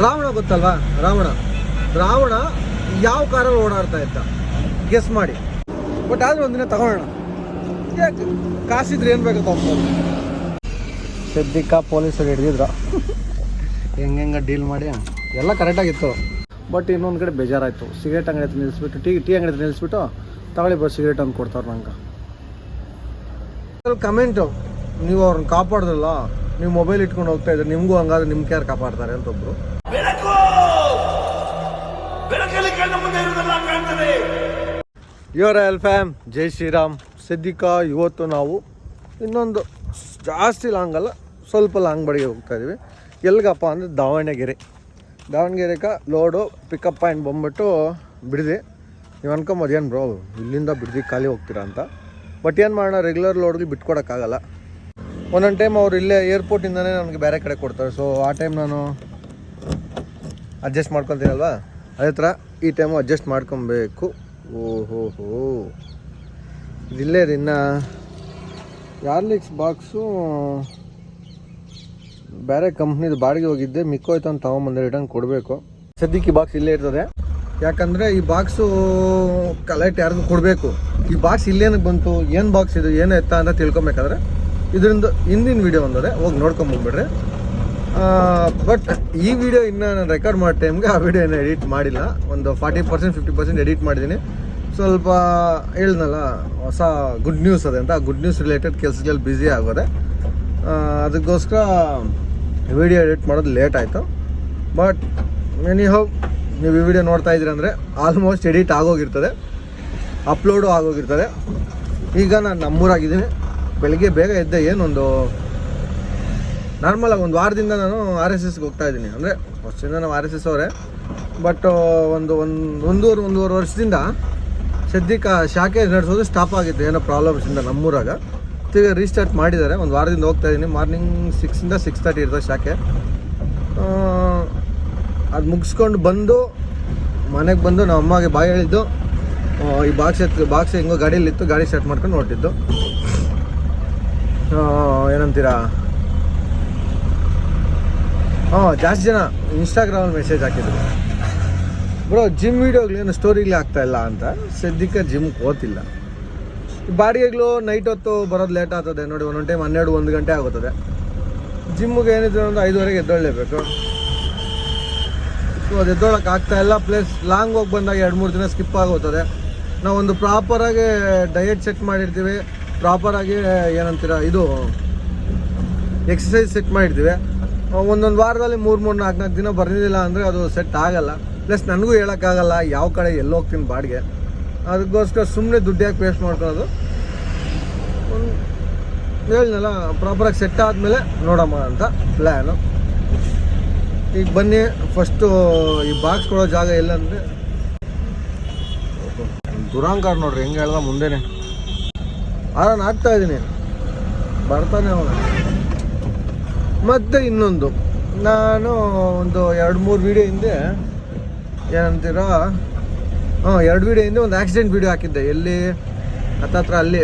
ರಾವಣ ಗೊತ್ತಲ್ವಾ? ರಾವಣ. ರಾವಣ ಯಾವ ಕಾರಲ್ಲಿ ಓಡಾಡ್ತಾ ಇದ್ದ? ಗೆಸ್ ಮಾಡಿ. ಬಟ್ ಆದ್ರೆ ಒಂದಿನ ತಗೊಳ್ಳೋಣ. ಯಾಕೆ? ಕಾಸಿದ್ರೆ ಏನು ಬೇಕು ಸದ್ಯಕ್ಕೆ ಪೊಲೀಸರು ಹಿಡಿದಿದ್ರ? ಹೆಂಗೆ ಡೀಲ್ ಮಾಡಿ? ಎಲ್ಲ ಕರೆಕ್ಟಾಗಿತ್ತು ಬಟ್ ಇನ್ನೊಂದು ಕಡೆ ಬೇಜಾರಾಯಿತು. ಸಿಗರೇಟ್ ಅಂಗಡಿ ಹತ್ರ ನಿಲ್ಲಿಸ್ಬಿಟ್ಟು ಟೀ ಟೀ ಅಂಗಡಿ ಹತ್ರ ನಿಲ್ಲಿಸ್ಬಿಟ್ಟು ತಗೊಳ್ಳಿ ಬರೋ ಸಿಗರೇಟ್ ಅಂತ ಕೊಡ್ತಾರೆ ನಂಗೆ. ಕಮೆಂಟು ನೀವು ಅವ್ರನ್ನ ಕಾಪಾಡ್ದಲ್ಲ ನೀವು ಮೊಬೈಲ್ ಇಟ್ಕೊಂಡು ಹೋಗ್ತಾ ಇದ್ರೆ ನಿಮಗೂ ಹಂಗಾದ್ರೆ ನಿಮ್ಮ ಯಾರು ಕಾಪಾಡ್ತಾರೆ ಅಂತ ಒಬ್ರು. Your L fam Jai Shriram. Siddika ಇವತ್ತು ನಾವು ಇನ್ನೊಂದು ಜಾಸ್ತಿ ಲಾಂಗ್ ಅಲ್ಲ, ಸ್ವಲ್ಪ ಲಾಂಗ್ ಬಡಿಗೆ ಹೋಗ್ತಾ ಇದೀವಿ. ಎಲ್ಗಪ್ಪ ಅಂದರೆ ದಾವಣಗೆರೆ. ದಾವಣಗೆರೆಗೆ ಲೋಡು ಪಿಕಪ್ ಪಾಯಿಂಟ್ ಬಂದ್ಬಿಟ್ಟು ಬಿಡಿದೆ. ನೀವು ಅನ್ಕೊಂಬೋದು ಬ್ರೋ ಇಲ್ಲಿಂದ ಬಿಡ್ದು, ಖಾಲಿ ಹೋಗ್ತೀರಾ ಅಂತ. ಬಟ್ ಏನು ಮಾಡೋಣ ರೆಗ್ಯುಲರ್ ಲೋಡ್ಗೆ ಬಿಟ್ಕೊಡೋಕ್ಕಾಗಲ್ಲ. ಒಂದೊಂದು ಟೈಮ್ ಅವ್ರು ಇಲ್ಲೇ ಏರ್ಪೋರ್ಟಿಂದನೇ ನನಗೆ ಬೇರೆ ಕಡೆ ಕೊಡ್ತಾರೆ. ಸೊ ಆ ಟೈಮ್ ನಾನು ಅಡ್ಜಸ್ಟ್ ಮಾಡ್ಕೊತೀನಲ್ವಾ ಅದೇ ಥರ ಈ ಟೈಮು ಅಡ್ಜಸ್ಟ್ ಮಾಡ್ಕೊಬೇಕು. ಓಹೋ ಹೋ ಇದಿಲ್ಲೇ ರೀ ಇನ್ನು ಯಾರ್ಲಿಕ್ಸ್ ಬಾಕ್ಸು ಬೇರೆ ಕಂಪ್ನಿದು ಬಾಡಿಗೆ ಹೋಗಿದ್ದೆ. ಮಿಕ್ಕೋಯ್ತು ಅಂತ ತೊಗೊಂಬಂದೆ ರಿಟರ್ನ್ ಕೊಡಬೇಕು. ಸದ್ಯಕ್ಕೆ ಈ ಬಾಕ್ಸ್ ಇಲ್ಲೇ ಇರ್ತದೆ. ಯಾಕಂದರೆ ಈ ಬಾಕ್ಸು ಕಲೆಕ್ಟ್ ಯಾರಿಗೂ ಕೊಡಬೇಕು? ಈ ಬಾಕ್ಸ್ ಇಲ್ಲೇನಕ್ಕೆ ಬಂತು? ಏನು ಬಾಕ್ಸ್ ಇದು? ಏನು ಎತ್ತ ಅಂತ ತಿಳ್ಕೊಬೇಕಾದ್ರೆ ಇದರಿಂದ ಹಿಂದಿನ ವೀಡಿಯೋ ಒಂದದೆ ಹೋಗಿ ನೋಡ್ಕೊಂಬಂದ್ಬಿಡ್ರಿ ಬಟ್ ಈ ವಿಡಿಯೋ ಇನ್ನು ನಾನು ರೆಕಾರ್ಡ್ ಮಾಡೋ ಟೈಮ್ಗೆ ಆ ವಿಡಿಯೋ ಎಡಿಟ್ ಮಾಡಿಲ್ಲ. ಒಂದು forty percent fifty percent edit ಮಾಡಿದ್ದೀನಿ. ಸ್ವಲ್ಪ ಹೇಳ್ದಲ್ಲ, ಹೊಸ ಗುಡ್ ನ್ಯೂಸ್ ಅದೇ ಅಂತ. ಗುಡ್ ನ್ಯೂಸ್ ರಿಲೇಟೆಡ್ ಕೆಲಸಗಳಲ್ಲಿ ಬ್ಯುಸಿ ಆಗೋದೆ. ಅದಕ್ಕೋಸ್ಕರ ವಿಡಿಯೋ ಎಡಿಟ್ ಮಾಡೋದು ಲೇಟ್ ಆಯಿತು. ಬಟ್ ಎನಿ ಹೌ ನೀವು ಈ ವಿಡಿಯೋ ನೋಡ್ತಾ ಇದ್ದೀರಿ ಅಂದರೆ ಆಲ್ಮೋಸ್ಟ್ ಎಡಿಟ್ ಆಗೋಗಿರ್ತದೆ. ಅಪ್ಲೋಡು ಆಗೋಗಿರ್ತದೆ. ಈಗ ನಾನು ನಮ್ಮೂರಾಗಿದ್ದೀನಿ. ಬೆಳಗ್ಗೆ ಬೇಗ ಎದ್ದೆ ಏನೊಂದು ನಾರ್ಮಲಾಗಿ ಒಂದು ವಾರದಿಂದ ನಾನು ಆರ್ ಎಸ್ ಎಸ್ಗೆ ಹೋಗ್ತಾ ಇದ್ದೀನಿ. ಅಂದರೆ ಫಸ್ಟಿಂದ ನಾವು ಆರ್ ಎಸ್ ಎಸ್ ಅವರೇ. ಬಟ್ ಒಂದು ಒಂದು, ಒಂದೂವರೆ ಒಂದೂವರೆ ವರ್ಷದಿಂದ ಸದ್ಯಕ್ಕೆ ಶಾಖೆ ನಡೆಸೋದು ಸ್ಟಾಪ್ ಆಗಿತ್ತು. ಏನೋ ಪ್ರಾಬ್ಲಮ್ಸಿಂದ ನಮ್ಮೂರಾಗ. ತಿರ್ಗಿ ರೀಸ್ಟಾರ್ಟ್ ಮಾಡಿದ್ದಾರೆ. ಒಂದು ವಾರದಿಂದ ಹೋಗ್ತಾ ಇದ್ದೀನಿ. ಮಾರ್ನಿಂಗ್ ಸಿಕ್ಸಿಂದ ಸಿಕ್ಸ್ ತರ್ಟಿ ಇರ್ತದೆ ಶಾಖೆ. ಅದು ಮುಗಿಸ್ಕೊಂಡು ಬಂದು, ಮನೆಗೆ ಬಂದು ನಮ್ಮ ಅಮ್ಮಗೆ ಬಾಯಿ ಹೇಳಿದ್ದು ಈ ಬಾಕ್ಸ್ ಎತ್ತು ಬಾಕ್ಸ್ ಹೆಂಗೋ ಗಾಡಿಯಲ್ಲಿತ್ತು ಗಾಡಿ ಸ್ಟಾರ್ಟ್ ಮಾಡ್ಕೊಂಡು ಹೊರಟಿದ್ದು. ಏನಂತೀರಾ? ಹಾಂ, ಜಾಸ್ತಿ ಜನ ಇನ್ಸ್ಟಾಗ್ರಾಮಲ್ಲಿ ಮೆಸೇಜ್ ಹಾಕಿದ್ರು. ಬ್ರೋ ಜಿಮ್ ವೀಡಿಯೋಗಳೇನು ಸ್ಟೋರಿಗಳೇ ಆಗ್ತಾ ಇಲ್ಲ ಅಂತ. ಸದ್ಯಕ್ಕೆ ಜಿಮ್ಗೆ ಹೋತಿಲ್ಲ. ಈ ಬಾಡಿಗೆಗಳು ನೈಟ್ ಹೊತ್ತು ಬರೋದು ಲೇಟ್ ಆಗ್ತದೆ. ನೋಡಿ, ಒಂದೊಂದು ಟೈಮ್ ಹನ್ನೆರಡು, ಒಂದು ಗಂಟೆ ಆಗುತ್ತದೆ. ಜಿಮ್ಗೆ ಏನಿದ್ರು ಒಂದು ಐದುವರೆಗೆ ಎದ್ದೊಳ್ಳೇಬೇಕು ಸೊ ಅದು ಎದ್ದೊಳಕ್ಕೆ ಆಗ್ತಾ ಇಲ್ಲ. ಪ್ಲಸ್ ಲಾಂಗ್ ಹೋಗಿ ಬಂದಾಗ ಎರಡು, ಮೂರು ದಿನ ಸ್ಕಿಪ್ ಆಗೋಗ್ತದೆ ನಾವು ಒಂದು ಪ್ರಾಪರಾಗಿ ಡಯಟ್ ಸೆಟ್ ಮಾಡಿರ್ತೀವಿ. ಪ್ರಾಪರಾಗಿ ಏನಂತೀರ, ಇದು ಎಕ್ಸಸೈಸ್ ಸೆಟ್ ಮಾಡಿರ್ತೀವಿ. ಒಂದೊಂದು ವಾರದಲ್ಲಿ ಮೂರು ಮೂರು, ನಾಲ್ಕು ನಾಲ್ಕು ದಿನ ಬರ್ಲಿಲ್ಲ ಅಂದರೆ ಅದು ಸೆಟ್ ಆಗಲ್ಲ. ಪ್ಲಸ್ ನನಗೂ ಹೇಳೋಕ್ಕಾಗಲ್ಲ ಯಾವ ಕಡೆ ಎಲ್ಲಿ ಹೋಗ್ತೀನಿ ಬಾಡಿಗೆ. ಅದಕ್ಕೋಸ್ಕರ ಸುಮ್ಮನೆ ದುಡ್ಡು ಯಾಕೆ ವೇಸ್ಟ್ ಮಾಡ್ಕೊಳ್ಳೋದು. ಒಂದು ಹೇಳಿದ್ನಲ್ಲ ಪ್ರಾಪರಾಗಿ ಸೆಟ್ ಆದಮೇಲೆ ನೋಡಮ್ಮ ಅಂತ ಪ್ಲ್ಯಾನು ಈಗ ಬನ್ನಿ ಫಸ್ಟು ಈ ಬಾಕ್ಸ್ ಕೊಡೋ ಜಾಗ ಇಲ್ಲ ಅಂದರೆ ದುರಾಂಕಾರ ನೋಡ್ರಿ, ಹೆಂಗೆ ಹೇಳ್ದ ಮುಂದೆನೆ. ಆರಾಮ್ ಆಗ್ತಾ ಇದ್ದೀನಿ. ಬರ್ತಾನೆ ಅವನ. ಮತ್ತೆ ಇನ್ನೊಂದು. ನಾನು ಒಂದು ಎರಡು ಮೂರು ವೀಡಿಯೋ ಹಿಂದೆ ಏನಂತೀರ? ಹಾಂ, ಎರಡು ವೀಡಿಯೋ ಹಿಂದೆ ಒಂದು ಆಕ್ಸಿಡೆಂಟ್ ವೀಡಿಯೋ ಹಾಕಿದ್ದೆ. ಎಲ್ಲಿ ಹತ್ತತ್ರ ಅಲ್ಲಿ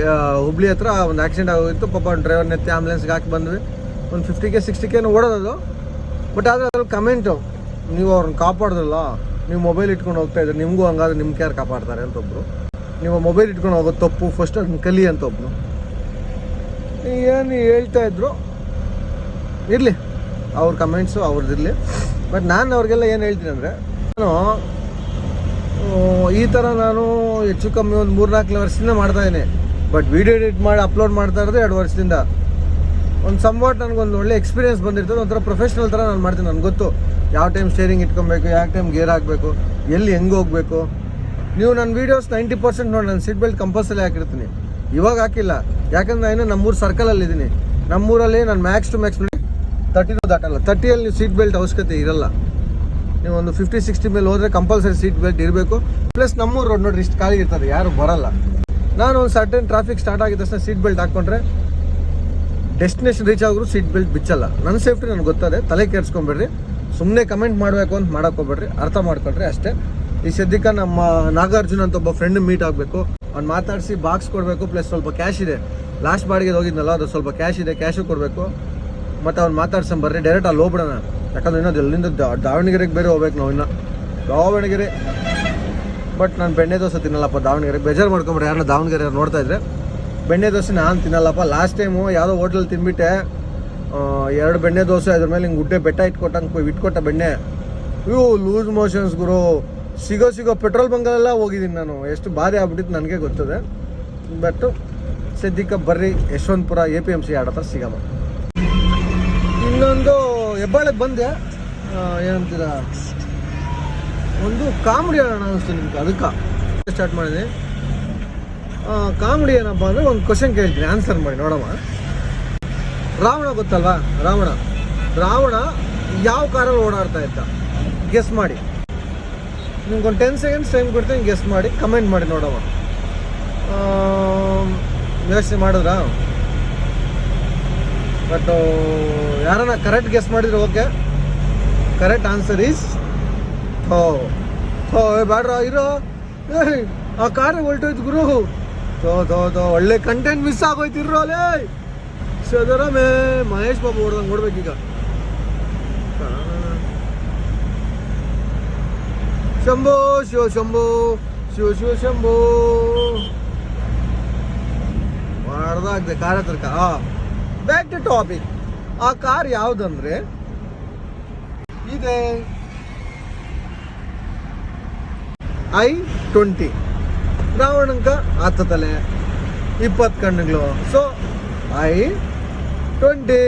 ಹುಬ್ಳಿ ಹತ್ರ ಒಂದು ಆಕ್ಸಿಡೆಂಟ್ ಆಗೋಗಿತ್ತು. ಪಾಪ ಒಂದು ಡ್ರೈವರ್ ನೆತ್ತಿ ಆ್ಯಂಬುಲೆನ್ಸ್ಗೆ ಹಾಕಿ ಬಂದ್ವಿ. ಒಂದು ಫಿಫ್ಟಿ ಕೆ ಸಿಕ್ಸ್ಟಿ ಕೆನೂ ಓಡೋದು ಬಟ್ ಆದರೆ ಅದ್ರಲ್ಲಿ ಕಮೆಂಟು ನೀವು ಅವ್ರನ್ನ ಕಾಪಾಡೋದಲ್ಲ. ನೀವು ಮೊಬೈಲ್ ಇಟ್ಕೊಂಡು ಹೋಗ್ತಾ ಇದ್ರೆ ನಿಮಗೂ ಹಂಗಾದ್ರೆ ನಿಮ್ಮ ಕೇರ್ ಕಾಪಾಡ್ತಾರೆ ಅಂತ ಒಬ್ಬರು ನೀವು ಮೊಬೈಲ್ ಇಟ್ಕೊಂಡು ಹೋಗೋದು ತಪ್ಪು. ಫಸ್ಟ್ ಅದನ್ನ ಕಲಿ ಅಂತ ಒಬ್ರು. ಏನು ಹೇಳ್ತಾ ಇದ್ರು? ಇರಲಿ. ಅವ್ರ ಕಮೆಂಟ್ಸು ಅವ್ರದ್ದಿರಲಿ ಬಟ್ ನಾನು ಅವ್ರಿಗೆಲ್ಲ ಏನು ಹೇಳ್ತೀನಿ ಅಂದರೆ, ನಾನು ಈ ಥರ ನಾನು ಹೆಚ್ಚು ಕಮ್ಮಿ ಒಂದು ಮೂರ್ನಾಲ್ಕು ವರ್ಷದಿಂದ ಮಾಡ್ತಾ ಇದ್ದೀನಿ. ಬಟ್ ವಿಡಿಯೋ ಎಡಿಟ್ ಮಾಡಿ ಅಪ್ಲೋಡ್ ಮಾಡ್ತಾ ಇರೋದು ಎರಡು ವರ್ಷದಿಂದ. ಒಂದು ಸಂವಾಟ್ ನನಗೊಂದು ಒಳ್ಳೆ ಎಕ್ಸ್ಪೀರಿಯನ್ಸ್ ಬಂದಿರ್ತದೆ, ಒಂಥರ ಪ್ರೊಫೆಷ್ನಲ್ ಥರ ನಾನು ಮಾಡ್ತೀನಿ, ನನಗೆ ಗೊತ್ತು. ಯಾವ ಟೈಮ್ ಸ್ಟೇರಿಂಗ್ ಇಟ್ಕೊಬೇಕು, ಯಾವ ಟೈಮ್ ಗೇರ್ ಹಾಕಬೇಕು, ಎಲ್ಲಿ ಹೆಂಗೆ ಹೋಗಬೇಕು. ನೀವು ನನ್ನ ವೀಡಿಯೋಸ್ ನೈಂಟಿ ಪರ್ಸೆಂಟ್ ನೋಡಿ, ನಾನು ಸೀಟ್ ಬೆಲ್ಟ್ ಕಂಪಲ್ಸರಿ ಹಾಕಿರ್ತೀನಿ. ಇವಾಗ ಹಾಕಿಲ್ಲ. ಯಾಕಂದ್ರೆ ನಾನು ನಮ್ಮೂರು ಸರ್ಕಲಲ್ಲಿ ಇದ್ದೀನಿ ನಮ್ಮೂರಲ್ಲಿ ನಾನು ಮ್ಯಾಕ್ಸ್ ಟು ಮ್ಯಾಕ್ಸ್ ತರ್ಟಿನೂ ದಾಟಲ್ಲ. ತರ್ಟಿಯಲ್ಲಿ ನೀವು ಸೀಟ್ ಬೆಲ್ಟ್ ಅವಶ್ಯಕತೆ ಇರಲ್ಲ. ನೀವು ಒಂದು ಫಿಫ್ಟಿ ಸಿಕ್ಸ್ಟಿ ಮೇಲೆ ಹೋದರೆ ಕಂಪಲ್ಸರಿ ಸೀಟ್ ಬೆಲ್ಟ್ ಇರಬೇಕು. ಪ್ಲಸ್ ನಮ್ಮೂರು ರೋಡ್ ನೋಡ್ರಿ, ಇಷ್ಟು ಖಾಲಿ ಇರ್ತದೆ, ಯಾರು ಬರಲ್ಲ. ನಾನು ಒಂದು ಸರ್ಟನ್ ಟ್ರಾಫಿಕ್ ಸ್ಟಾರ್ಟ್ ಆಗಿದ ತಕ್ಷಣ ಸೀಟ್ ಬೆಲ್ಟ್ ಹಾಕ್ಕೊಂಡ್ರೆ ಡೆಸ್ಟಿನೇಷನ್ ರೀಚ್ ಆಗೋರು ಸೀಟ್ ಬೆಲ್ಟ್ ಬಿಚ್ಚಲ್ಲ. ನನ್ನ ಸೇಫ್ಟಿ ನನಗೆ ಗೊತ್ತದೆ, ತಲೆ ಕೆಡ್ಸ್ಕೊಂಬೇಡ್ರಿ. ಸುಮ್ಮನೆ ಕಮೆಂಟ್ ಮಾಡಬೇಕು ಅಂತ ಮಾಡಕ್ ಹೋಗ್ಬೇಡ್ರಿ, ಅರ್ಥ ಮಾಡ್ಕೊಳ್ರಿ ಅಷ್ಟೇ. ಈ ಸದ್ಯಕ್ಕೆ ನಮ್ಮ ನಾಗಾರ್ಜುನ್ ಅಂತ ಒಬ್ಬ ಫ್ರೆಂಡ್ ಮೀಟ್ ಆಗಬೇಕು. ಅವ್ನು ಮಾತಾಡಿಸಿ ಬಾಕ್ಸ್ ಕೊಡಬೇಕು ಪ್ಲಸ್ ಸ್ವಲ್ಪ ಕ್ಯಾಶ್ ಇದೆ. ಲಾಸ್ಟ್ ಬಾಡಿಗೆ ಹೋಗಿದ್ನಲ್ಲ, ಅದು ಸ್ವಲ್ಪ ಕ್ಯಾಶ್ ಇದೆ ಕ್ಯಾಶು ಕೊಡಬೇಕು. ಮತ್ತು ಅವ್ನು ಮಾತಾಡ್ಸಂಬರ್ರಿ ಡೈರೆಕ್ಟ್ ಅಲ್ಲಿ ಹೋಗ್ಬಿಡೋಣ. ಯಾಕಂದ್ರೆ ಇನ್ನೊಂದು ಎಲ್ಲಿಂದ ದಾವಣಗೆರೆಗೆ ಬೇರೆ ಹೋಗ್ಬೇಕು ನಾವು ಇನ್ನು. ದಾವಣಗೆರೆ. ಬಟ್ ನಾನು ಬೆಣ್ಣೆ ದೋಸೆ ತಿನ್ನಲ್ಲಪ್ಪ ದಾವಣಗೆರೆ ಬೇಜಾರು ಮಾಡ್ಕೊಂಬ್ರಿ ಯಾರನ್ನ ದಾವಣಗೆರೆ ನೋಡ್ತಾ ಇದ್ರೆ. ಬೆಣ್ಣೆ ದೋಸೆ ನಾನು ತಿನ್ನಲ್ಲಪ್ಪ. ಲಾಸ್ಟ್ ಟೈಮು ಯಾವುದೋ ಹೋಟ್ಲಲ್ಲಿ ತಿನ್ಬಿಟ್ಟೆ ಎರಡು ಬೆಣ್ಣೆ ದೋಸೆ, ಅದ್ರ ಮೇಲೆ ಹಿಂಗೆ ಗುಡ್ಡೆ ಬೆಟ್ಟ ಇಟ್ಕೊಟ್ಟಂಗೆ ಇಟ್ಕೊಟ್ಟ ಬೆಣ್ಣೆ. ಇವು ಲೂಸ್ ಮೋಷನ್ಸ್ ಗುರು. ಸಿಗೋ ಸಿಗೋ ಪೆಟ್ರೋಲ್ ಬಂಕಲ್ಲೆಲ್ಲ ಹೋಗಿದ್ದೀನಿ ನಾನು. ಎಷ್ಟು ಭಾರಿ ಆಗ್ಬಿಟ್ಟಿತ್ತು ನನಗೆ ಗೊತ್ತದೆ. ಬಟ್ ಸದ್ಯಕ್ಕೆ ಬರ್ರಿ, Yeshwanthpur A P M C ಆಡತ್ತ ಸಿಗಮ್ಮ. ಇನ್ನೊಂದು ಹೆಬ್ಬಾಳಕ್ಕೆ ಬಂದೆ. ಏನಂತೀರ? ಒಂದು ಕಾಮಿಡಿ ಹೇಳೋಣ ಅನಿಸ್ತು ನಿಮ್ಗೆ ಅದಕ್ಕೆ. ಸ್ಟಾರ್ಟ್ ಮಾಡಿದೆ. ಕಾಮಿಡಿ ಏನಪ್ಪ ಅಂದರೆ ಒಂದು ಕ್ವಶನ್ ಕೇಳ್ತೀನಿ ಆನ್ಸರ್ ಮಾಡಿ, ನೋಡಮ್ಮ. ರಾವಣ ಗೊತ್ತಲ್ವಾ? ರಾವಣ. ರಾವಣ ಯಾವ ಕಾರಲ್ಲಿ ಓಡಾಡ್ತಾ ಇದ್ದ? ಗೆಸ್ ಮಾಡಿ. ನಿಮ್ಗೊಂದು ಟೆನ್ ಸೆಕೆಂಡ್ಸ್ ಟೈಮ್ ಕೊಡ್ತೀನಿ ಗೆಸ್ ಮಾಡಿ ಕಮೆಂಟ್ ಮಾಡಿ, ನೋಡಮ್ಮ. ಯೋಚನೆ ಮಾಡಿದ್ರಾ? ಬಟ್ ಯಾರನ್ನ ಕರೆಕ್ಟ್ ಗೆಸ್ ಮಾಡಿದ್ರೆ okay correct answer is though ಏ ಬ್ಯಾಡ್ರ, ಇರೋ. ಆ ಕಾರ್ ಹೊಲ್ಟೋಯ್ತು ಗುರು. ಥೋ ಥೋ ಥೋ ಒಳ್ಳೆ ಕಂಟೆಂಟ್ ಮಿಸ್ ಆಗೋಯ್ತಿರೋ ಅಲ್ಲೇ. ಸದರಮೇ ಮಹೇಶ್ ಬಾಬು ಹೊಡ್ದಂಗೆ ನೋಡ್ಬೇಕೀಗ ಶಂಭೋ, ಶಿವ ಶಂಭೋ, ಶಿವ ಶಿವ ಶಂಭೋ. ಮಾಡ್ದಾಗ್ದೆ ಕಾರ್ ಹತ್ರಕ ಬ್ಯಾಕ್ ಟು ಟಾಪಿಕ್ ಆ ಕಾರ್ ಯಾವುದಂದ್ರೆ? ಇದೆ. I twenty. ರಾವಣಂಕ ಹತ್ತು ಇಪ್ಪತ್ತು ಕಣ್ಣುಗಳು. So I twenty.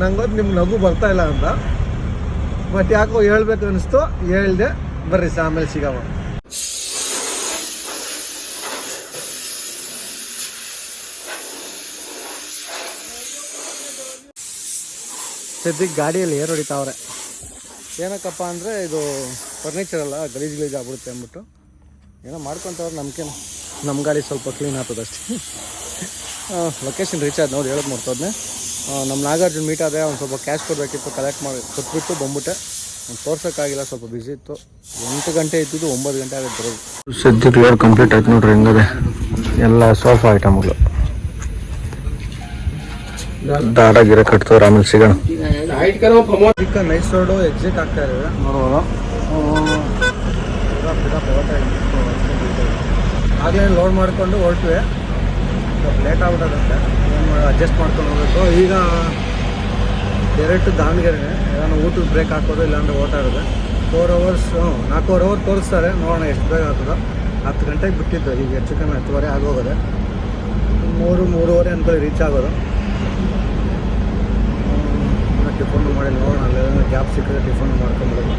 ನಂಗೊತ್ತು ನಿಮ್ಗೆ ನಗು ಬರ್ತಾ ಇಲ್ಲ ಅಂತ. ಬಟ್ ಯಾಕೋ ಹೇಳ್ಬೇಕು ಅನಿಸ್ತು, ಹೇಳ್ದೆ, ಬರ್ರಿ, ಆಮೇಲೆ ಸಿಗವ ಸದ್ಯಕ್ಕೆ ಗಾಡಿಯಲ್ಲಿ ಏರ್ ಹೊಡಿತಾವ್ರೆ. ಏನಕ್ಕಪ್ಪ ಅಂದರೆ ಇದು ಫರ್ನಿಚರ್ ಅಲ್ಲ ಗಲೀಜು ಗಲೀಜು ಆಗ್ಬಿಡುತ್ತೆ ಅಂದ್ಬಿಟ್ಟು. ಏನೋ ಮಾಡ್ಕೊತವ್ರೆ ನಮ್ಗೇನು ನಮ್ಮ ಗಾಡಿ ಸ್ವಲ್ಪ ಕ್ಲೀನ್ ಆಗ್ತದೆ ಅಷ್ಟೇ. ಲೊಕೇಶನ್ ರೀಚ್ ಆದ ನೋಡಿ ಹೇಳೋದು ಮಾಡ್ತಾವ್ನೆ ನಮ್ಮ ನಾಗಾರ್ಜುನ್ ಮೀಟ್ ಆದರೆ ಅವ್ನು ಸ್ವಲ್ಪ ಕ್ಯಾಶ್ ಕೊಡಬೇಕಿತ್ತು ಕಲೆಕ್ಟ್ ಮಾಡಿ ಕೊಟ್ಬಿಟ್ಟು ಬಂದ್ಬಿಟ್ಟೆ. ಅವ್ನು ತೋರ್ಸೋಕ್ಕಾಗಿಲ್ಲ, ಸ್ವಲ್ಪ ಬಿಸಿ ಇತ್ತು. ಎಂಟು ಗಂಟೆ ಇದ್ದಿದ್ದು ಒಂಬತ್ತು ಗಂಟೆ ಆಗುತ್ತೆ ಬರೋದು. ಸದ್ಯಕ್ಕೆ ಲೋಡ್ ಕಂಪ್ಲೀಟ್ ಆಯ್ತು ನೋಡ್ರಿ ಹೆಂಗದೆ. ಎಲ್ಲ ಸೋಫಾ ಐಟಮ್ಗಳು ದಾರ ಗಿರ ಕಟ್ತವ್ರ ಆಮೇಲೆ ಸಿಗೋಣ ನೈಸ್ ರೋಡು ಎಕ್ಸಿಟ್ ಆಗ್ತಾ ಇದ್ದಾವೆ ನೋಡ್ಬೋದು. ಆಗಲೇ ಲೋಡ್ ಮಾಡಿಕೊಂಡು ಹೊರಟ್ವಿ. ಲೇಟ್ ಆಗ್ಬಿಟ್ಟದಂತೆ. ಅಡ್ಜಸ್ಟ್ ಮಾಡ್ಕೊಂಡು ಹೋಗಬೇಕು. ಈಗ ಡೈರೆಕ್ಟ್ ದಾವಣಗೆರೆನೆ ಏನೋ ಊಟದ ಬ್ರೇಕ್ ಹಾಕೋದು ಇಲ್ಲಾಂದ್ರೆ ಓಟ ಇರೋದು ಫೋರ್ ಅವರ್ಸ್ ನಾಲ್ಕೂವರೆ ಅವರ್ ತೋರಿಸ್ತಾರೆ. ನೋಡೋಣ ಎಷ್ಟು ಬೇಗ ಆಗ್ತದೋ. ಹತ್ತು ಗಂಟೆಗೆ ಬಿಟ್ಟಿದ್ದು. ಈಗ ಹೆಚ್ಚು ಕಮ್ಮಿ ಹತ್ತುವರೆ ಆಗೋಗೋದೆ. ಮೂರು, ಮೂರುವರೆ ಅಂತ ರೀಚ್ ಆಗೋದು. ಟಿಫನ್ ಮಾಡಿ ನೋಡೋಣ, ಅಲ್ಲಿ ಗ್ಯಾಪ್ ಸಿಕ್ಕಿದ್ರೆ ಟಿಫನ್ ಮಾಡ್ಕೊಂಬಿಡೋಣ.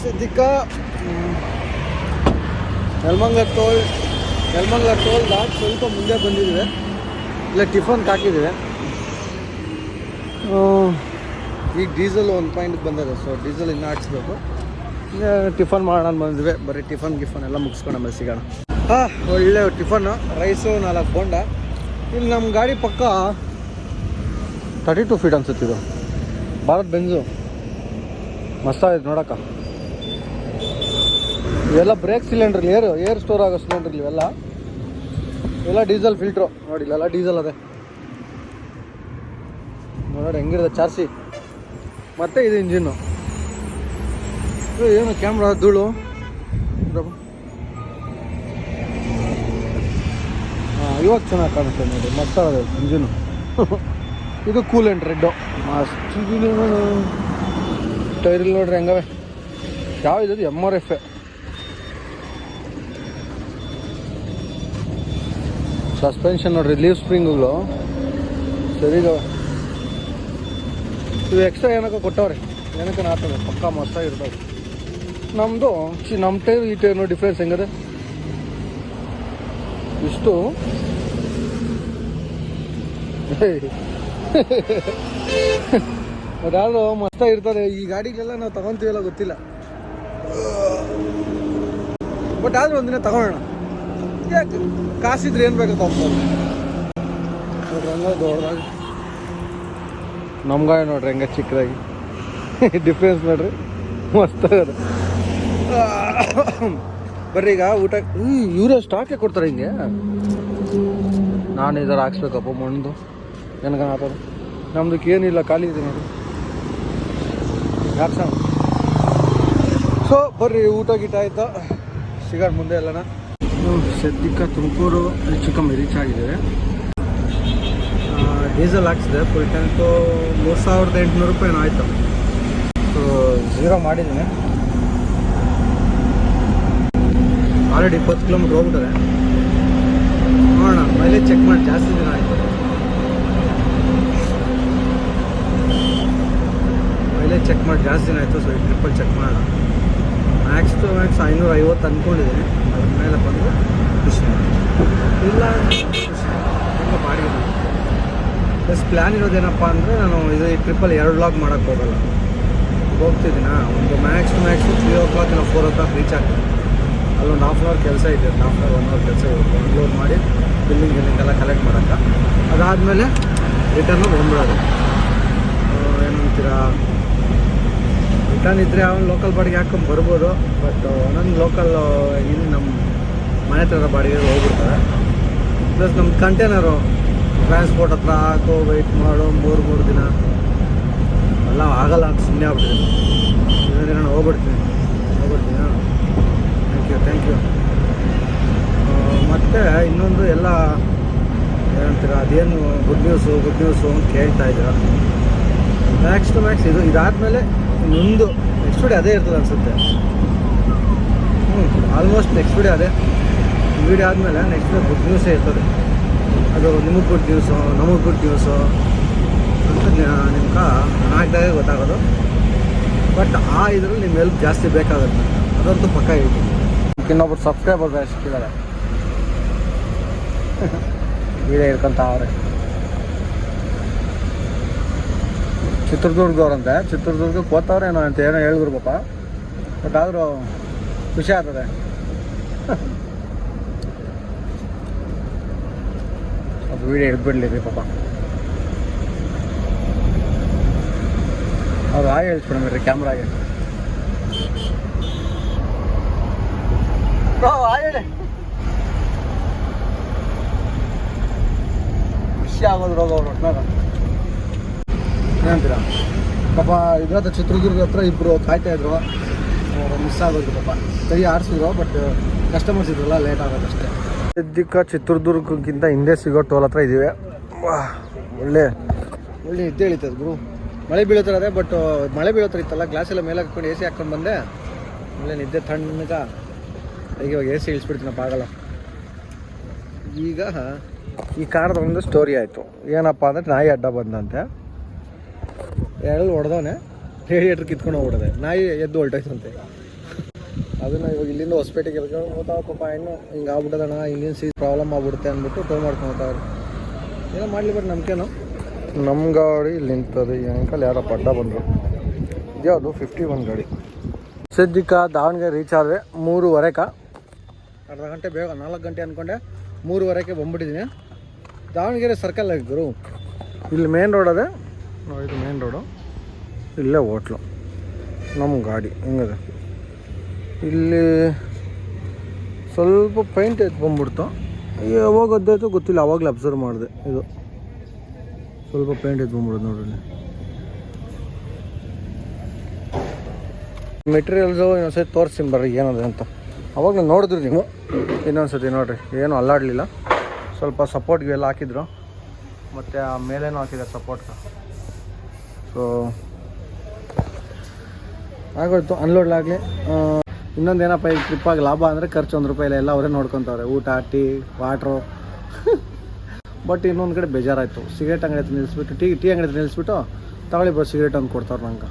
ಸದ್ಯಕ್ಕ ನೆಲಮಂಗ್ಲ ಟೋಲ್ ನೆಲಮಂಗ್ಲ ಟೋಲ್ ದಾಟ್ ಸ್ವಲ್ಪ ಮುಂದೆ ಬಂದಿದ್ದೀವಿ ಇಲ್ಲ, ಟಿಫನ್ ಹಾಕಿದ್ದೀವಿ ಈಗ ಡೀಸೆಲ್ ಒಂದು ಪಾಯಿಂಟ್ಗೆ ಬಂದಿದೆ ಸೊ ಡೀಸೆಲ್ ಇನ್ನೂ ಹಾಕ್ಸ್ಬೇಕು. ಟಿಫನ್ ಮಾಡೋಣ ಅಂತ ಬಂದಿದ್ವಿ, ಬರೀ ಟಿಫನ್, ಗಿಫನ್ ಎಲ್ಲ ಮುಗಿಸ್ಕೊಂಡು ಮೇಲೆ ಸಿಗೋಣ. ಹಾಂ ಒಳ್ಳೆ ಟಿಫನ್ನು ರೈಸು ನಾಲ್ಕು ಬೋಂಡ. ಇಲ್ಲಿ ನಮ್ಮ ಗಾಡಿ ಪಕ್ಕ ತರ್ಟಿ ಟು ಫೀಟ್ ಅನ್ಸುತ್ತೆ ಇದು. ಭಾರತ್ ಬೆಂಜು. ಮಸ್ತಾಗಿದೆ ನೋಡಕ್ಕ. ಇವೆಲ್ಲ brake cylinder air air store ಆಗೋ ಸಿಲಿಂಡ್ರ್ ಇವೆಲ್ಲ. ಇವೆಲ್ಲ ಡೀಸೆಲ್ ಫಿಲ್ಟ್ರು ನೋಡಿ, ಇಲ್ಲೆಲ್ಲ ಡೀಸೆಲ್ ಅದೇ. ನೋಡಿ, ಹೆಂಗಿರುತ್ತೆ ಚಾರ್ಸಿ ಮತ್ತೆ ಇದು ಇಂಜಿನ್ನು ಏನು ಕ್ಯಾಮ್ರಾ ಧೂಳು? ಹಾಂ, ಇವಾಗ ಚೆನ್ನಾಗಿ ಕಾಣುತ್ತೆ ನೋಡಿ ಮತ್ತೆ ಇಂಜಿನು ಇದು ಕೂಲ್ ಅಂಡ್ ರೆಡ್ಡು. ಮಸ್ತ್ ಟೈರ್ ಇಲ್ಲ ನೋಡ್ರಿ ಹೆಂಗವೆ. ಯಾವ ಇದು? ಎಂ ಆರ್ ಎಫ್ ಸಸ್ಪೆನ್ಷನ್ ನೋಡ್ರಿ ಲೀವ್ ಸ್ಪ್ರಿಂಗ್ಗಳು ಸರಿಗವೆ ಇವು ಎಕ್ಸ್ಟ್ರಾ ಏನಕ್ಕೆ ಕೊಟ್ಟವ್ರಿ. ಏನಕ್ಕೆ ಆಗ್ತದೆ ಪಕ್ಕ ಮಸ್ತಾಗಿರ್ತವೆ ನಮ್ಮದು ಚಿ ನಮ್ಮ ಟೈರ್ ಈ ಟೈರ್ ನೋಡಿ ಡಿಫ್ರೆನ್ಸ್ ಹೆಂಗದೆ? ಇಷ್ಟು. ಅದಾದ್ರೂ ಮಸ್ತ ಇರ್ತಾರೆ. ಈ ಗಾಡಿಗೆಲ್ಲ ನಾವು ತಗೊಂತೀವಲ್ಲ ಗೊತ್ತಿಲ್ಲ. ಬಟ್ ಆದ್ರೂ ಒಂದಿನ ತಗೊಳ್ಳೋಣ. ಯಾಕೆ? ಕಾಸಿದ್ರೆ ಏನು ಬೇಕು ತಗೊಂಬೋದು ದೊಡ್ಡದಾಗಿ. ನಮ್ಮ ನೋಡ್ರಿ, ಹಂಗ ಚಿಕ್ಕದಾಗಿ. ಡಿಫ್ರೆನ್ಸ್ ನೋಡ್ರಿ. ಮಸ್ತ ಬರ್ರಿ ಈಗ ಊಟ. ಇವರೇ ಸ್ಟಾಕೆ ಕೊಡ್ತಾರೆ ಹಿಂಗೆ. ನಾನು ಇದರ ಹಾಕ್ಸ್ಬೇಕಪ್ಪ ಮಣ್ಣು ಏನಕ್ಕೆ ಆತದ ನಮ್ದಕ್ಕೆ ಏನಿಲ್ಲ ಖಾಲಿ ಇದೆ ನೋಡಿ ಯಾಕೆ ಸೊ ಬರ್ರಿ ಊಟ ಗೀಟ ಆಯ್ತಾ? ಸಿಗೋಣ ಮುಂದೆ ಎಲ್ಲನ. ಸದ್ಯಕ್ಕ ತುಮಕೂರು ಹೆಚ್ಚು ಕಮ್ಮಿ ರೀಚ್ ಆಗಿದ್ದೇವೆ ಡೀಸೆಲ್ ಹಾಕ್ಸಿದೆ ಫುಲ್ ಟ್ಯಾಂಕು ಮೂರು ಸಾವಿರದ ಎಂಟುನೂರು ರೂಪಾಯಿ ಆಯಿತು. ಸೊ ಝೀರೋ ಮಾಡಿದ್ದೀನಿ. ಆಲ್ರೆಡಿ ಇಪ್ಪತ್ತು ಕಿಲೋಮೀಟ್ರ್ ಹೋಗ್ಬಿಟ್ಟರೆ ನೋಡೋಣ ಮೈಲೇಜ್ ಚೆಕ್ ಮಾಡಿ ಜಾಸ್ತಿ ದಿನ ಆಯಿತು ಮೈಲೇಜ್ ಚೆಕ್ ಮಾಡಿ ಜಾಸ್ತಿ ದಿನ ಆಯಿತು ಸೊ ಈ ಟ್ರಿಪ್ಪಲ್ಲಿ ಚೆಕ್ ಮಾಡೋಣ ಮ್ಯಾಕ್ಸ್ ಟು ಮ್ಯಾಕ್ಸ್ ಐನೂರ ಐವತ್ತು ಅಂದ್ಕೊಂಡಿದ್ದೀನಿ ಅದ್ರ ಮೇಲೆ ಬಂದು ಖುಷಿ ಇಲ್ಲ ತುಂಬ ಬಾಡಿ ಪ್ಲಸ್ ಪ್ಲ್ಯಾನ್ ಇರೋದೇನಪ್ಪ ಅಂದರೆ ನಾನು ಇದು ಈ ಟ್ರಿಪ್ಪಲ್ಲಿ ಎರಡು ಲಾಗ್ ಮಾಡೋಕ್ಕೆ ಹೋಗಲ್ಲ. ಹೋಗ್ತಿದ್ದೀನಾ? ಒಂದು max max three o'clock ಇಲ್ಲ ಫೋರ್ ಓ ಕ್ಲಾಕ್ ರೀಚ್ ಆಗ್ತೀನಿ ಅಲ್ಲೊಂದು ಹಾಫ್ ಆನ್ ಅವರ್ ಕೆಲಸ ಇದೆ. ಹಾಫ್ ಅವರ್ ಒನ್ ಅವರ್ ಕೆಲಸ ಇರುತ್ತೆ ಅನ್ಲೋಡ್ ಮಾಡಿ ಬಿಲ್ಲಿಂಗ್ ಗಿಲ್ಲಿಂಗ್ ಎಲ್ಲ ಕಲೆಕ್ಟ್ ಮಾಡೋಕ್ಕೆ. ಅದಾದಮೇಲೆ ರಿಟರ್ನು ಬಂದ್ಬಿಡೋದು. ಏನಂತೀರಾ? ಇದ್ದರೆ ಅವನು ಲೋಕಲ್ ಬಾಡಿಗೆ ಹಾಕೊಂಡು ಬರ್ಬೋದು ಬಟ್ ಒಂದೊಂದು ಲೋಕಲ್ ಇಲ್ಲಿ ನಮ್ಮ ಮನೆ ಹತ್ರ ಬಾಡಿಗೆ ಹೋಗ್ಬಿಡ್ತಾರೆ. ಪ್ಲಸ್ ನಮ್ಮ ಕಂಟೈನರು ಟ್ರಾನ್ಸ್ಪೋರ್ಟ್ ಹತ್ರ ಹಾಕೋ ವೆಯ್ಟ್ ಮಾಡು, ಮೂರು ಮೂರು ದಿನ. ಎಲ್ಲ ಆಗಲ್ಲ ಅಂತ ಸುಮ್ಮನೆ ಆಗ್ಬಿಡ್ತೀನಿ ಇದರಿಂದ ನಾನು ಹೋಗ್ಬಿಡ್ತೀನಿ. ಹೋಗ್ಬಿಡ್ತೀನಿ. ಥ್ಯಾಂಕ್ ಯು ಥ್ಯಾಂಕ್ ಯು ಮತ್ತು ಇನ್ನೊಂದು ಎಲ್ಲ ಏನಂತೀರ, ಅದೇನು ಗುಡ್ ನ್ಯೂಸು ಗುಡ್ ನ್ಯೂಸು ಅಂತ ಕೇಳ್ತಾ ಇದ್ದೀರ? ಮ್ಯಾಕ್ಸ್ ಟು ಮ್ಯಾಕ್ಸ್ ಇದು ಇದಾದಮೇಲೆ ಇನ್ನೊಂದು ನೆಕ್ಸ್ಟ್ ವಿಡಿಯೋ ಅದೇ ಇರ್ತದೆ ಅನಿಸುತ್ತೆ. ಹ್ಞೂ ಆಲ್ಮೋಸ್ಟ್ ನೆಕ್ಸ್ಟ್ ವಿಡಿಯೋ ಅದೇ. ವಿಡಿಯೋ ಆದಮೇಲೆ ನೆಕ್ಸ್ಟ್ ವಿಡಿಯೋ ಗುಡ್ ನ್ಯೂಸೇ ಇರ್ತದೆ. ಅದು ನಿಮಗೆ ಗುಡ್ ನ್ಯೂಸು ನಮಗೆ ಗುಡ್ ನ್ಯೂಸು ಅಂತ ನಿಮ್ಗೆ ಹಾಕಿದಾಗ ಗೊತ್ತಾಗೋದು. ಬಟ್ ಆ ಇದರಲ್ಲಿ ನಿಮ್ಮ ಹೆಲ್ಪ್ ಜಾಸ್ತಿ ಬೇಕಾಗುತ್ತೆ. ಅದಂತೂ ಪಕ್ಕ ಇದೆ ಇನ್ನೊಬ್ರು ಸಬ್ಸ್ಕ್ರೈಬರ್ ಬೇರೆ ಸಿಕ್ಕಿದ್ದಾರೆ. ವಿಡಿಯೋ ಇರ್ಕೊಂತ ಅವ್ರೆ. ಚಿತ್ರದುರ್ಗದವ್ರಂತೆ ಚಿತ್ರದುರ್ಗಕ್ಕೆ ಏನೋ ಅಂತ ಏನೋ ಹೇಳಿದ್ರು ಪಾಪ ಬಟ್ ಆದರೂ ಖುಷಿ ಆಗ್ತದೆ. ಅದು ವೀಡಿಯೋ ಹಿಡ್ಬಿಡ್ಲಿ ಪಾಪ. ಅವ್ರು ಹಾಯ್ ಹೇಳ್ಸ್ಬಿಡಮ್ರಿ ಕ್ಯಾಮ್ರಾಗೆ. ಹೇಳಿ. ಖುಷಿ ಆಗೋದು ರೋಗ ಅವ್ರು ಒಟ್ನಾಗ ಏನಂತೀರ ಪಾಪ ಇದ್ರ ಹತ್ರ ಚಿತ್ರದುರ್ಗ ಹತ್ರ ಇಬ್ಬರು ಕಾಯ್ತಾ ಇದ್ರು. ಮಿಸ್ ಆಗೋದು ಪಾಪ. ಸರಿ ಆಡಿಸಿದ್ರು ಬಟ್ ಕಸ್ಟಮರ್ಸ್ ಇದ್ರಲ್ಲ ಲೇಟ್ ಆಗೋದಷ್ಟೇ. ಸದ್ಯಕ್ಕೆ ಚಿತ್ರದುರ್ಗಕ್ಕಿಂತ ಹಿಂದೆ ಸಿಗೋ ಟೋಲ್ ಹತ್ರ ಇದ್ದೀವಿ. ಒಳ್ಳೆ ಒಳ್ಳೆ ನಿದ್ದೆ ಇಳಿತದೆ ಗುರು ಮಳೆ ಬೀಳೋ ಅದೇ ಬಟ್ ಮಳೆ ಬೀಳೋ ಇತ್ತಲ್ಲ ಗ್ಲಾಸ್ ಎಲ್ಲ ಮೇಲೆ ಹಾಕೊಂಡು ಎ ಸಿ ಹಾಕ್ಕೊಂಡು ಬಂದೆ. ಒಳ್ಳೆ ನಿದ್ದೆ ತಣ್ಣಗ. ಈಗ ಇವಾಗ ಎ ಸಿ ಇಳಿಸ್ಬಿಡ್ತೀನಪ್ಪ ಆಗಲ್ಲ. ಈಗ, ಈ ಕಾರದ ಒಂದು ಸ್ಟೋರಿ ಆಯಿತು. ಏನಪ್ಪ ಅಂದರೆ ನಾಯಿ ಅಡ್ಡ ಬಂದಂತೆ. ಎರಡು ಹೊಡೆದವನೆ ರೇಡಿಯೇಟ್ರ್ ಕಿತ್ಕೊಂಡು ಹೋಗ್ಬಿಡದೆ. ನಾಯಿ ಎದ್ದು ಹೊಲ್ಟೈತಂತೆ ಅದನ್ನು ಇವಾಗ ಇಲ್ಲಿಂದ ಹೊಸಪೇಟೆಗೆ ಎಲ್ಕೊಂಡು ಹೋಗ್ತಾವ ಪಾಪ ಹೆಣ್ಣು ಹಿಂಗೆ ಆಗ್ಬಿಟ್ಟದಣ್ಣ ಇಂಜಿನ್ ಸೀಸ್ ಪ್ರಾಬ್ಲಮ್ ಆಗ್ಬಿಡುತ್ತೆ ಅಂದ್ಬಿಟ್ಟು ಟೋ ಮಾಡ್ಕೊಂಡು ಹೋಗ್ತಾವ್ರೆ ಏನೋ ಮಾಡಲಿ ಬಟ್ ನಂಬಿಕೆನೋ ನಮ್ಮ ಗಾಡಿ ಇಲ್ಲಿ ನಿಂತದೆ ಅಂಕಲ್ ಯಾರೋ ಪಡ್ಡ ಬಂದರು. ಇದ್ಯಾವುದು? ಫಿಫ್ಟಿ ಒನ್ ಗಾಡಿ. ಸದ್ಯಕ್ಕ ದಾವಣಗೆರೆ ರೀಚ್ ಆದರೆ ಮೂರುವರೆಕ ಅರ್ಧ ಗಂಟೆ ಬೇಗ ನಾಲ್ಕು ಗಂಟೆ ಅಂದ್ಕೊಂಡೆ ಮೂರುವರೆಗೆ ಬಂದ್ಬಿಟ್ಟಿದ್ದೀನಿ ದಾವಣಗೆರೆ ಸರ್ಕಲ್ ಆಗಿ ಗುರು. ಇಲ್ಲಿ ಮೇನ್ ರೋಡ್ ಅದೇ. ಇದು ಮೇನ್ ರೋಡು ಇಲ್ಲೇ ಹೋಟ್ಲು. ನಮ್ಮ ಗಾಡಿ, ಹಿಂಗದೆ? ಇಲ್ಲಿ ಸ್ವಲ್ಪ ಪೈಂಟ್ ಎತ್ ಬಂದ್ಬಿಡ್ತು ಯಾವಾಗ ಅದ್ದಾಯ್ತು ಗೊತ್ತಿಲ್ಲ, ಅವಾಗಲೇ ಅಬ್ಸರ್ವ್ ಮಾಡಿದೆ ಇದು. ಸ್ವಲ್ಪ ಪೇಂಟ್ ಎತ್ ಬಂದ್ಬಿಡೋದು ನೋಡ್ರಿ ಮೆಟೀರಿಯಲ್ಸು ಇನ್ನೊಂದ್ಸತಿ ತೋರಿಸ್ತೀನಿ ಬರ್ರಿ, ಏನದೆ ಅಂತ. ಅವಾಗ ನೋಡಿದ್ರಿ ನೀವು? ಇನ್ನೊಂದ್ಸತಿ ನೋಡ್ರಿ, ಏನು ಅಲ್ಲಾಡಲಿಲ್ಲ. ಸ್ವಲ್ಪ ಸಪೋರ್ಟ್ಗೆ ಎಲ್ಲ ಹಾಕಿದ್ರು. ಮತ್ತು ಆ ಮೇಲೇನೂ ಹಾಕಿದ್ದಾರೆ ಸಪೋರ್ಟ್ಗೆ ಸೊ ಆಗೋಯ್ತು ಅನ್ಲೋಡ್ಲಾಗಲಿ ಇನ್ನೊಂದು ಏನಪ್ಪ, ಈ ಟ್ರಿಪ್ಪಾಗಿ ಲಾಭ ಅಂದರೆ ಖರ್ಚು ಒಂದು ರೂಪಾಯಿ ಇಲ್ಲ, ಎಲ್ಲ ಅವರೇ ನೋಡ್ಕೊತವ್ರೆ. ಊಟ, ಟೀ ವಾಟ್ರು ಬಟ್ ಇನ್ನೊಂದು ಕಡೆ ಬೇಜಾರಾಯಿತು. ಸಿಗರೇಟ್ ಅಂಗಡಿ ಹತ್ರ ನಿಲ್ಲಿಸ್ಬಿಟ್ಟು ಟೀ ಟೀ ಅಂಗಡಿ ಹತ್ರ ನಿಲ್ಲಿಸ್ಬಿಟ್ಟು ತಗೊಳ್ಳಿ ಬರೋ ಸಿಗರೇಟ್ ಅಂತ ಕೊಡ್ತಾರೆ ನಂಗೆ.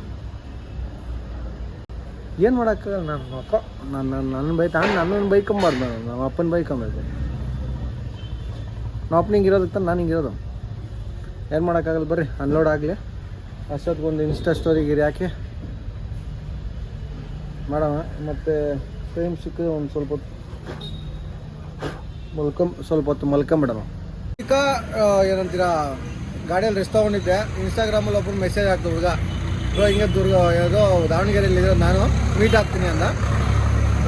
ಏನು ಮಾಡೋಕ್ಕೆ ನನ್ನ ಅಪ್ಪ ನನ್ನ ನನ್ನ ಬೈಕ್ ಹಂಗೆ ನನ್ನನ್ನು ಬೈಕೊಂಬಾರ್ದು ನಾನು. ನಮ್ಮ ಅಪ್ಪನ ಬೈಕೊಂಬೇಕು ನಮ್ಮ ಅಪ್ಪನಿಗೆ ಇರೋದಕ್ಕೆ ನಾನು ಹಿಂಗಿರೋದು ಏನು ಮಾಡೋಕ್ಕಾಗಲ್ಲ ಬರ್ರಿ ಅನ್ಲೋಡ್ ಆಗಲಿ. ಅಷ್ಟೊತ್ತಿಗೊಂದು ಇನ್ಸ್ಟಾ ಸ್ಟೋರಿಗೆ ಯಾಕೆ ಮಾಡೋಣ. ಮತ್ತು ಟೈಮ್ ಸಿಕ್ಕಿದ್ರೆ ಒಂದು ಸ್ವಲ್ಪ ಹೊತ್ತು ಮಲ್ಕೊಂಬ ಸ್ವಲ್ಪ ಹೊತ್ತು ಮಲ್ಕೊಂಬಿಡೋಣ. ಈಗ ಏನಂತೀರ, ಗಾಡಿಯಲ್ಲಿ ರೆಸ್ಟ್ ತೊಗೊಂಡಿದ್ದೆ. ಇನ್ಸ್ಟಾಗ್ರಾಮಲ್ಲಿ ಒಬ್ಬರು ಮೆಸೇಜ್ ಹಾಕ್ತು ಹುಡುಗ ಬ್ರೋ ಹಿಂಗೆ ದುರ್ಗ, ಯಾವುದೋ ದಾವಣಗೆರೆಯಲ್ಲಿ ಇರೋ ನಾನು ಮೀಟ್ ಆಗ್ತೀನಿ ಅಂತ.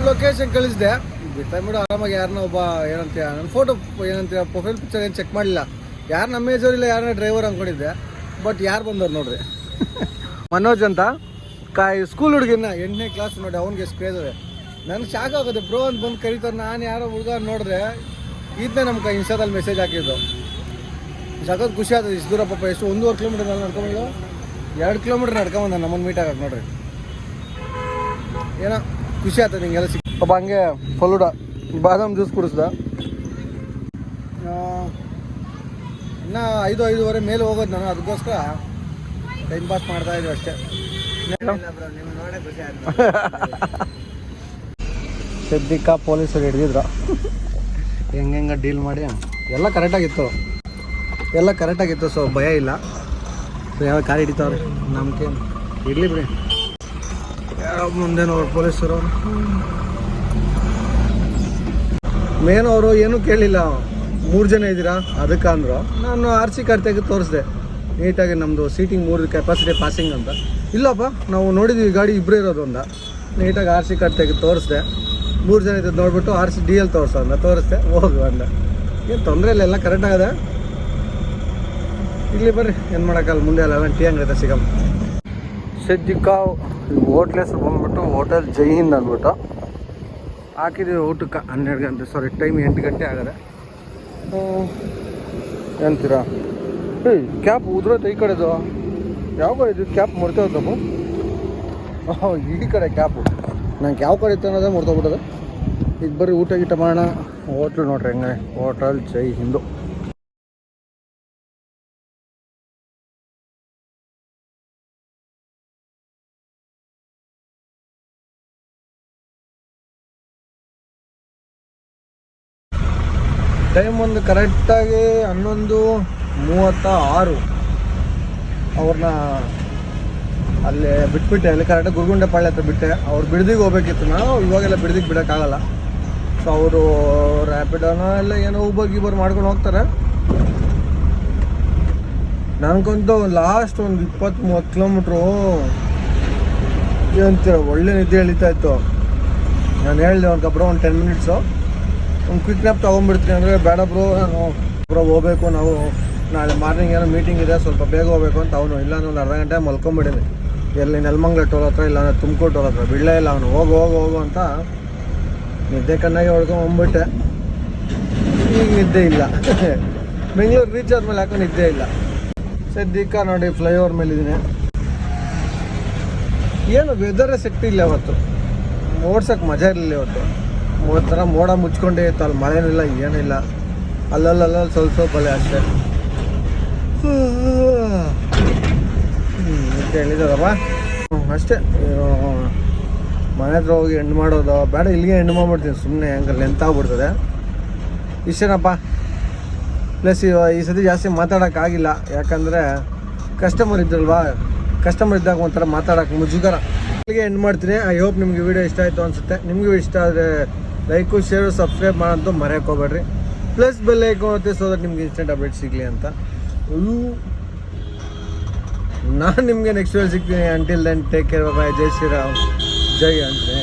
ಲೊಕೇಶನ್ ಕಳಿಸಿದೆ. ಬಿಟ್ಬಿಡು ಆರಾಮಾಗಿ ಯಾರನ್ನ ಒಬ್ಬ ಏನಂತೀಯ ನನ್ನ ಫೋಟೋ ಏನಂತೀಯ ಪ್ರೊಫೈಲ್ ಪಿಕ್ಚರ್ ಏನು ಚೆಕ್ ಮಾಡಲಿಲ್ಲ. ಯಾರು ನಮ್ಮ ಏಜವ್ರು ಇಲ್ಲ, ಯಾರನ್ನ ಡ್ರೈವರ್ ಅಂದ್ಕೊಂಡಿದ್ದೆ. ಬಟ್ ಯಾರು ಬಂದವ್ರು ನೋಡ್ರಿ? ಮನೋಜ್ ಅಂತ. ಕಾಯಿ ಸ್ಕೂಲ್ ಹುಡುಗಿನ ಎಂಟನೇ ಕ್ಲಾಸ್ ನೋಡಿ ಅವ್ನಿಗೆ ಎಷ್ಟು ಅದೇ. ನನಗೆ ಶಾಕ್ ಆಗುತ್ತೆ ಬ್ರೋ ಅಂತ ಬಂದು ಕರೀತಾರೆ, ನಾನು ಯಾರೋ ಹುಡುಗ ನೋಡಿದ್ರೆ ಇದನ್ನೇ ನಮ್ಮ ಕೈ ಇನ್ಸ್ಟಾದಲ್ಲಿ ಮೆಸೇಜ್ ಹಾಕಿದ್ದು. ಸಖತ್ ಖುಷಿ ಆಗ್ತದೆ, ಇಷ್ಟು ದೂರ ಪಾಪ, ಎಷ್ಟು ಒಂದೂವರೆ ಕಿಲೋಮೀಟರ್ ನಡ್ಕೊಂಡು ಎರಡು ಕಿಲೋಮೀಟರ್ ನಡ್ಕೊಂಬಂದ ನಮ್ಮನ್ನು ಮೀಟ್ ಆಗಕ್ಕೆ ನೋಡ್ರಿ. ಏನೋ ಖುಷಿ ಆಗ್ತದೆ, ನಿಂಗೆಲ್ಲ ಸಿಕ್ಕ ಪಾಪ ಹಂಗೆ ಫಲೂಡ, ಬಾದಾಮ್ ಜ್ಯೂಸ್ ಕುಡಿಸ್ದ ಆ, ಇನ್ನ ಐದು ಐದೂವರೆ ಮೇಲೆ ಹೋಗೋದು ನಾನು ಅದಕ್ಕೋಸ್ಕರ ಟೈಮ್ ಪಾಸ್ ಮಾಡ್ತಾ ಇದ್ದೀವಿ ಅಷ್ಟೇ. ಸದ್ಯಕ್ಕ ಪೊಲೀಸರು ಹಿಡಿದಿದ್ರು? ಹೆಂಗೆ ಡೀಲ್ ಮಾಡಿ? ಎಲ್ಲ ಕರೆಕ್ಟಾಗಿತ್ತು ಎಲ್ಲ ಕರೆಕ್ಟಾಗಿತ್ತು ಸೊ ಭಯ ಇಲ್ಲ. ಸೊ ಯಾವ ಕಾರ್ ಹಿಡಿತಾವ್ರೆ? ನಮ್ಗೆ ಇರಲಿ ಬಿಡಿ. ಮುಂದೆ ನೋಡಿ ಪೊಲೀಸರು. ಮೇನ್ ಅವರು ಏನೂ ಕೇಳಿಲ್ಲ. ಮೂರು ಜನ ಇದ್ದೀರಾ? ಅದಕ್ಕೆ ಅಂದರು. ನಾನು ಆರ್ ಸಿ ಕಾರ್ಡ್ ತೆಗೆದು ತೋರಿಸ್ದೆ. ನೀಟಾಗಿ ನಮ್ಮದು ಸೀಟಿಂಗ್ ಮೂರು ಕೆಪಾಸಿಟಿ ಪಾಸಿಂಗ್ ಅಂತ. ಇಲ್ಲಪ್ಪ, ನಾವು ನೋಡಿದ್ವಿ, ಗಾಡಿ ಇಬ್ಬರೇ ಇರೋದು ನೀಟಾಗಿ ಆರ್ ಸಿ ಕಾರ್ಡ್ ತೆಗೆದು ತೋರಿಸ್ದೆ. ಮೂರು ಜನ ಇದ್ದು ನೋಡ್ಬಿಟ್ಟು ಆರ್ ಸಿ ಡಿ ಎಲ್ ತೋರಿಸೋ ಅಂದ ತೋರಿಸ್ದೆ. ಹೋಗು ಅಂದ. ಏನು ತೊಂದರೆ ಇಲ್ಲ, ಎಲ್ಲ ಕರೆಕ್ಟ್ ಆಗದೆ. ಇಲ್ಲಿ ಬರ್ರಿ, ಏನು ಮಾಡೋಕ್ಕಲ್ಲ ಮುಂದೆ ಅಲ್ಲ ಟೀ ಅಂಗಡಿ ಸಿಗಮ್ಮ. ಸದ್ಯಕ್ಕ ಹೋಟ್ಲ್ ಹೆಸರು ಬಂದ್ಬಿಟ್ಟು ಹೋಟೆಲ್ ಜೈ ಹಿಂದ್ ಅಂದ್ಬಿಟ್ಟು. ಹಾಕಿದ್ದೀವಿ ಊಟಕ್ಕೆ ಹನ್ನೆರಡು ಗಂಟೆ ಸಾರಿ ಟೈಮ್ ಎಂಟು ಗಂಟೆ ಆಗದೆ. ಅಂತೀರಾ ಏಯ್ ಕ್ಯಾಪ್ ಉದ್ರೈತೆ ಈ ಕಡೆದು. ಯಾವ ಇದು ಕ್ಯಾಪ್ ಓಹ್, ಈ ಕಡೆ ಕ್ಯಾಪು ನಂಗೆ ಯಾವ ಕಡೆ ಇತ್ತು ಅನ್ನೋದೇ ಮುರ್ತೋಗ್ಬಿಟ್ಟದೆ ಈಗ ಬರ್ರಿ ಊಟ ಗೀಟ ಮಾಡೋಣ. ಹೋಟ್ಲು ನೋಡ್ರಿ ಹೆಂಗೆ ಹೋಟೆಲ್ ಜೈ ಹಿಂದು. ಟೈಮ್ ಒಂದು ಕರೆಕ್ಟಾಗಿ ಹನ್ನೊಂದು ಮೂವತ್ತ ಆರು ಅವ್ರನ್ನ ಅಲ್ಲೇ ಬಿಟ್ಬಿಟ್ಟೆ, ಅಲ್ಲಿ ಕರೆಕ್ಟ್ ಗುರುಗುಂಡೆ ಪಾಳ್ಯ ಹತ್ರ ಬಿಟ್ಟೆ. ಅವ್ರು ಬಿಡ್ದಿಗೆ ಹೋಗ್ಬೇಕಿತ್ತು ನಾವು ಇವಾಗೆಲ್ಲ ಬಿಡದಿಗೆ ಬಿಡೋಕ್ಕಾಗಲ್ಲ. ಸೊ ಅವರು ರ್ಯಾಪಿಡೋನೋ ಎಲ್ಲ ಏನೋ ಉಬರ್ ಗೀಬರ್ ಮಾಡ್ಕೊಂಡು ಹೋಗ್ತಾರೆ. ನನಗಂತೂ ಲಾಸ್ಟ್ ಒಂದು ಇಪ್ಪತ್ತು ಮೂವತ್ತು ಕಿಲೋಮೀಟ್ರು ಏನಂತೀರ, ಒಳ್ಳೆ ನಿದ್ದೆ ಇತ್ತು. ನಾನು ಹೇಳಿದೆ ಅವ್ನಿಗೆ ಬ್ರೋ ಒಂದು ಟೆನ್ ಮಿನಿಟ್ಸು ಒಂದು ಕ್ವಿಕ್ ನ್ಯಾಪ್ ತೊಗೊಂಡ್ಬಿಡ್ತೀನಿ ಅಂದರೆ ಬೇಡ ಬ್ರೋ ನಾನು ಬ್ರೋ ಹೋಗ್ಬೇಕು, ನಾವು ನಾಳೆ ಮಾರ್ನಿಂಗ್ ಏನೋ ಮೀಟಿಂಗ್ ಇದೆ, ಸ್ವಲ್ಪ ಬೇಗ ಹೋಗ್ಬೇಕು ಅಂತ ಅವನು ಇಲ್ಲ ಒಂದು ಅರ್ಧ ಗಂಟೆ ಮಲ್ಕೊಂಬಿಡೀನಿ. ಎಲ್ಲಿ ನೆಲಮಂಗ್ಲ ಟೋಲ್ ಹತ್ರ ಇಲ್ಲ ಅಂದರೆ ತುಮಕೂರು ಟೋಲ್ ಹತ್ರ, ಬಿಡಲೇ ಇಲ್ಲ ಅವನು. ಹೋಗು ಹೋಗು ಹೋಗು ಅಂತ ನಿದ್ದೆ ಕಣ್ಣಾಗಿ ಹೊಡ್ಕೊಂಬಂದ್ಬಿಟ್ಟೆ ಈಗ ನಿದ್ದೆ ಇಲ್ಲ. ಬೆಂಗಳೂರು ರೀಚ್ ಆದ್ಮೇಲೆ ಯಾಕೋ ನಿದ್ದೆ ಇಲ್ಲ. ಸದ್ಯಕ್ಕೆ ನೋಡಿ ಫ್ಲೈಓವರ್ ಮೇಲಿದ್ದೀನಿ. ಏನು ವೆದರೇ ಸೆಟ್ ಇಲ್ಲ ಅವತ್ತು. ಓಡ್ಸೋಕ್ಕೆ ಮಜಾ ಇರಲಿಲ್ಲ ಇವತ್ತು. ಒಂಥರ ಮೋಡ ಮುಚ್ಕೊಂಡೇ ಇತ್ತು, ಅಲ್ಲಿ ಮಳೆನಿಲ್ಲ ಏನಿಲ್ಲ ಅಲ್ಲಲ್ಲಲ್ಲ ಸ್ವಲ್ಪ ಸ್ವಲ್ಪ ಅಲ್ಲೇ ಅಷ್ಟೇ. ಹೇಳಿದಾರಪ್ಪ ಅಷ್ಟೇ. ಮನೆ ಹತ್ರ ಹೋಗಿ ಎಂಡ್ ಮಾಡೋದು. ಬೇಡ, ಇಲ್ಲಿಗೆ ಎಂಡ್ ಮಾಡ್ಬಿಡ್ತೀನಿ. ಸುಮ್ಮನೆ ಹಂಗೆ ಲೆಂತ್ ಆಗ್ಬಿಡ್ತದೆ. ಇಷ್ಟೇನಪ್ಪ ಪ್ಲಸ್ ಈ ಸತಿ ಜಾಸ್ತಿ ಮಾತಾಡೋಕ್ಕಾಗಿಲ್ಲ ಯಾಕಂದರೆ ಕಸ್ಟಮರ್ ಇದ್ರಲ್ವಾ? ಕಸ್ಟಮರ್ ಇದ್ದಾಗ ಒಂಥರ ಮಾತಾಡೋಕೆ ಮುಜುಗರ. ಇಲ್ಲಿಗೆ ಎಂಡ್ ಮಾಡ್ತೀನಿ. ಐ ಹೋಪ್ ನಿಮಗೆ ವಿಡಿಯೋ ಇಷ್ಟ ಆಯಿತು ಅನಿಸುತ್ತೆ. ನಿಮಗೂ ಇಷ್ಟ ಆದರೆ ಲೈಕು ಶೇರು ಸಬ್ಸ್ಕ್ರೈಬ್ ಮಾಡೋಂತೂ ಮರೆಯೋಕೆ ಹೋಗ್ಬೇಡ್ರಿ ಪ್ಲಸ್ ಬೆಲ್ ಐಕೋತ್ತೆ ಸೊ ದಟ್ ನಿಮ್ಗೆ ಇನ್ಸ್ಟೆಂಟ್ ಅಪ್ಡೇಟ್ ಸಿಗಲಿ ಅಂತ. ನಾನು ನಿಮಗೆ ನೆಕ್ಸ್ಟ್ ವೇಳೆ ಸಿಗ್ತೀನಿ. Until then take care bye Jai Shriram. Jai ಅಂತೀನಿ